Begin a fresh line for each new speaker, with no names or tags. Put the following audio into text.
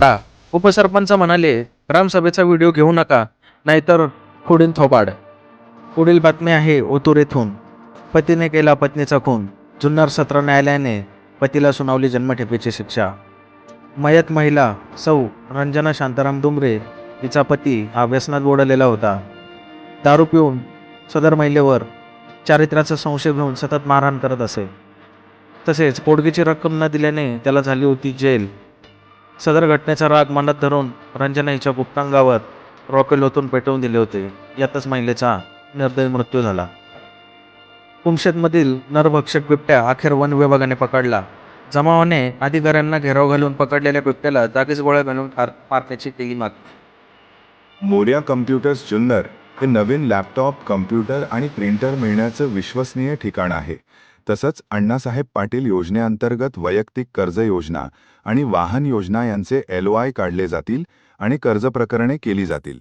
रा. उपसरपंच म्हणाले ग्रामसभेचा व्हिडिओ घेऊ नका नाहीतर पुढील थोबाड. पुढील बातमी आहे ओतूर येथून. पतीने केला पत्नीचा खून. जुन्नर सत्र न्यायालयाने पतीला सुनावली जन्मठेपेची शिक्षा. मयत महिला सौ रंजना शांताराम डुमरे तिचा पती हा व्यसनात बोडलेला होता. दारू पिऊन सदर महिलेवर चारित्र्याचा संशय घेऊन सतत मारहाण करत असे. तसेच पोडगीची रक्कम न दिल्याने त्याला झाली होती जेल. सदर घटनेचा राग मनात धरून रंजना हिच्या गुप्तांगावर रॉकेल ओतून पेटवून दिले होते. यातच महिलेचा निर्दयी मृत्यू झाला. कुमशेतमधील नरभक्षक बिबट्या अखेर वन विभागाने पकडला. जमावाने अधिकाऱ्यांना घेराव घालून पकडलेल्या बिबट्याला जागीच गोळ्या घालून मारण्याची केली माग
मोर्या कम्प्युटर्स जुन्नर हे नवीन लॅपटॉप कम्प्युटर आणि प्रिंटर मिळण्याचं विश्वसनीय ठिकाण आहे. तसंच अण्णासाहेब पाटील योजनेअंतर्गत वैयक्तिक कर्ज योजना आणि वाहन योजना यांचे एलओआय काढले जातील आणि कर्ज प्रकरणे केली जातील.